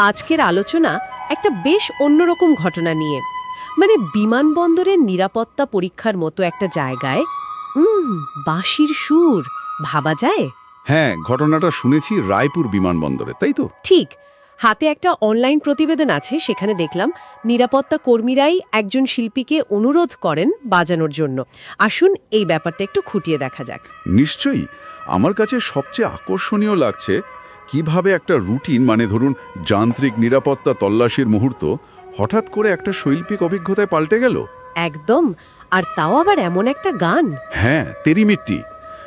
আজকের আলোচনা একটা বেশ অন্যরকম ঘটনা নিয়ে। মানে বিমানবন্দরের নিরাপত্তা পরীক্ষার মতো একটা জায়গায় উম বাঁশির সুর ভাবা যায়? হ্যাঁ ঘটনাটা শুনেছি রায়পুর বিমানবন্দরে তাই তো? ঠিক। হাতে একটা অনলাইন প্রতিবেদন আছে সেখানে দেখলাম নিরাপত্তা কর্মীরাই একজন শিল্পীকে অনুরোধ করেন বাজানোর জন্য। আসুন এই ব্যাপারটা একটু খুঁটিয়ে দেখা যাক। নিশ্চয়ই। আমার কাছে সবচেয়ে আকর্ষণীয় লাগছে কীভাবে একটা রুটিন মানে ধরুন যান্ত্রিক নিরাপত্তা তল্লাশির মুহূর্ত হঠাৎ করে একটা শৈল্পিক অভিজ্ঞতায় পাল্টে গেল? একদম। আর তাও আবার এমন একটা গান। হ্যাঁ তেরিমিট্টি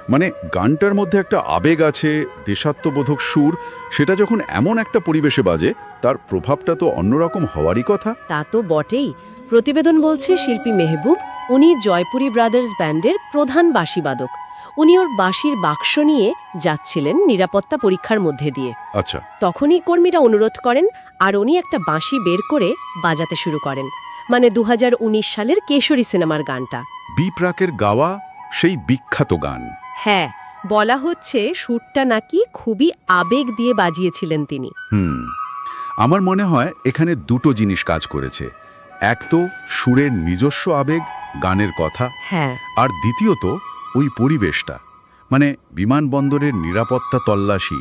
মানে গানটার মধ্যে একটা আবেগ আছে দেশাত্মবোধক সুর সেটা যখন এমন একটা পরিবেশে বাজে তার প্রভাবটা তো অন্যরকম হওয়ারই কথা। তা তো বটেই। প্রতিবেদন বলছে শিল্পী মেহবুব উনি জয়পুরি ব্রাদার্স ব্যান্ডের প্রধান বাঁশিবাদক। উনি ওর বাঁশির বাক্স নিয়ে যাচ্ছিলেন নিরাপত্তা পরীক্ষার মধ্যে দিয়ে। আচ্ছা। তখনই কর্মীরা অনুরোধ করেন আর উনি একটা বাঁশি বের করে বাজাতে শুরু করেন। মানে দু হাজার উনিশ সালের কেশরী সিনেমার গানটা। বিপ্রাকের গাওয়া সেই বিখ্যাত গান। হ্যাঁ বলা হচ্ছে সুরটা নাকি খুবই আবেগ দিয়ে বাজিয়েছিলেন তিনি। হুম আমার মনে হয় এখানে দুটো জিনিস কাজ করেছে। এক তো সুরের নিজস্ব আবেগ গানের কথা। হ্যাঁ। আর দ্বিতীয়ত ওই পরিবেশটা। মানে বিমানবন্দরের নিরাপত্তা তল্লাশি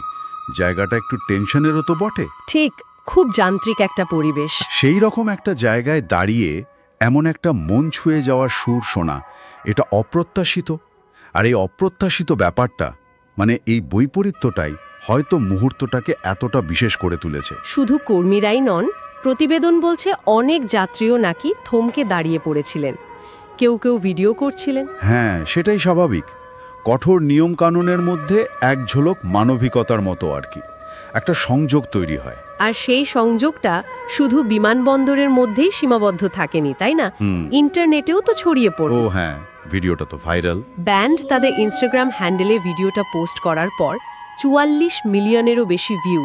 জায়গাটা একটু টেনশনেরও তো বটে। ঠিক খুব যান্ত্রিক একটা পরিবেশ। সেই রকম একটা জায়গায় দাঁড়িয়ে এমন একটা মন ছুঁয়ে যাওয়ার সুর শোনা এটা অপ্রত্যাশিত। আর এই অপ্রত্যাশিত ব্যাপারটা মানে এই বৈপরীত্যটাই হয়তো মুহূর্তটাকে এতটা বিশেষ করে তুলেছে। শুধু কর্মীরাই নন প্রতিবেদন বলছে অনেক যাত্রীও নাকি থমকে দাঁড়িয়ে পড়েছিলেন। কেউ কেউ ভিডিও করছিলেন? হ্যাঁ সেটাই স্বাভাবিক। কঠোর নিয়ম কানুনের মধ্যে এক ঝলক মানবিকতার মতো আর কি। একটা সংযোগ তৈরি হয়। আর সেই সংযোগটা শুধু বিমানবন্দরের মধ্যেই সীমাবদ্ধ থাকেনি তাই না? ইন্টারনেটেও তো ছড়িয়ে ও হ্যাঁ ভিডিওটা তো ভাইরাল। ব্যান্ড তাদের ইনস্টাগ্রাম হ্যান্ডেলে ভিডিওটা পোস্ট করার পর চুয়াল্লিশ মিলিয়নেরও বেশি ভিউ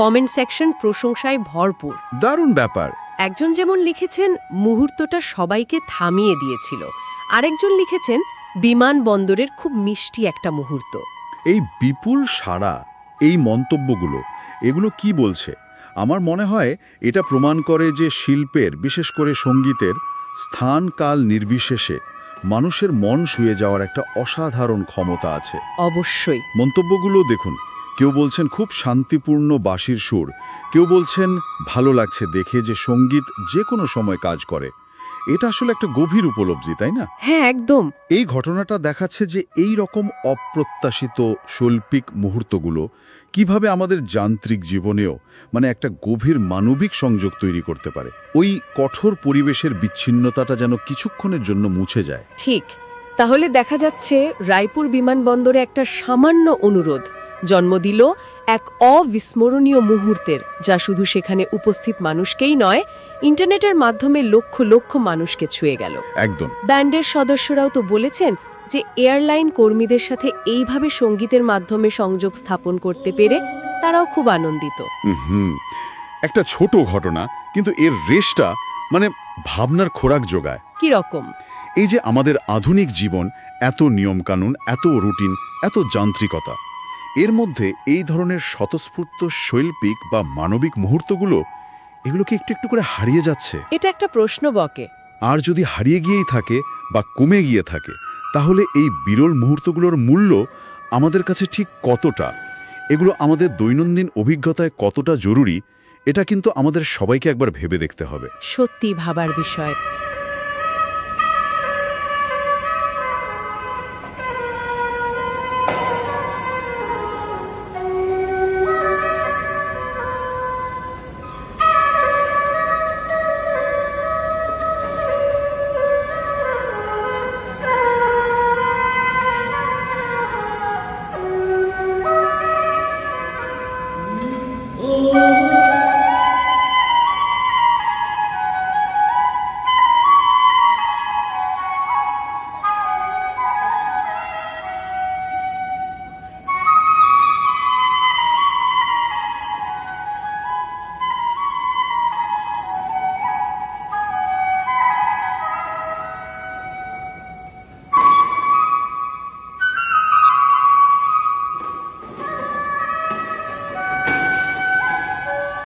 কমেন্ট সেকশন প্রশংসায় ভরপুর। দারুণ ব্যাপার। একজন যেমন লিখেছেন মুহূর্তটা সবাইকে থামিয়ে দিয়েছিল। আরেকজন লিখেছেন বিমানবন্দরের খুব মিষ্টি একটা মুহূর্ত। এই বিপুল সাড়া এই মন্তব্যগুলো এগুলো কি বলছে? আমার মনে হয় এটা প্রমাণ করে যে শিল্পের বিশেষ করে সঙ্গীতের স্থান কাল নির্বিশেষে মানুষের মন শুয়ে যাওয়ার একটা অসাধারণ ক্ষমতা আছে। অবশ্যই। মন্তব্যগুলো দেখুন। কেউ বলছেন খুব শান্তিপূর্ণ বাঁশির সুর। কেউ বলছেন ভালো লাগছে দেখে যে সংগীত যে কোনো সময় কাজ করে। এটা আসলে একটা গভীর উপলব্ধি তাই না? হ্যাঁ একদম। এই ঘটনাটা দেখাচ্ছে যে এই রকম অপ্রত্যাশিত শৈল্পিক মুহূর্তগুলো কীভাবে আমাদের যান্ত্রিক জীবনেও মানে একটা গভীর মানবিক সংযোগ তৈরি করতে পারে। ওই কঠোর পরিবেশের বিচ্ছিন্নতাটা যেন কিছুক্ষণের জন্য মুছে যায়। ঠিক। তাহলে দেখা যাচ্ছে রায়পুর বিমানবন্দরে একটা সামান্য অনুরোধ। জন্ম দিল এক অবিস্মরণীয় মুহূর্তের যা শুধু সেখানে উপস্থিত মানুষকেই নয় ইন্টারনেটের মাধ্যমে লক্ষ লক্ষ মানুষকে ছুঁয়ে গেল। একদম। ব্যান্ডের সদস্যরাও তো বলেছেন যে এয়ারলাইন কর্মীদের সাথে এইভাবে সঙ্গীতের মাধ্যমে সংযোগ স্থাপন করতে পেরে তারাও খুব আনন্দিত। হুম। একটা ছোট ঘটনা কিন্তু এর রেশটা মানে ভাবনার খোরাক যোগায়। কি রকম? এই যে আমাদের আধুনিক জীবন এত নিয়মকানুন এত রুটিন এত যান্ত্রিকতা। এর মধ্যে এই ধরনের স্বতঃস্ফূর্ত শৈল্পিক বা মানবিক মুহূর্তগুলো এগুলো কি একটু একটু করে হারিয়ে যাচ্ছে। এটা একটা প্রশ্ন বকে। আর যদি হারিয়ে গিয়েই থাকে বা কমে গিয়ে থাকে তাহলে এই বিরল মুহূর্তগুলোর মূল্য আমাদের কাছে ঠিক কতটা? এগুলো আমাদের দৈনন্দিন অভিজ্ঞতায় কতটা জরুরি? এটা কিন্তু আমাদের সবাইকে একবার ভেবে দেখতে হবে। সত্যি ভাবার বিষয়।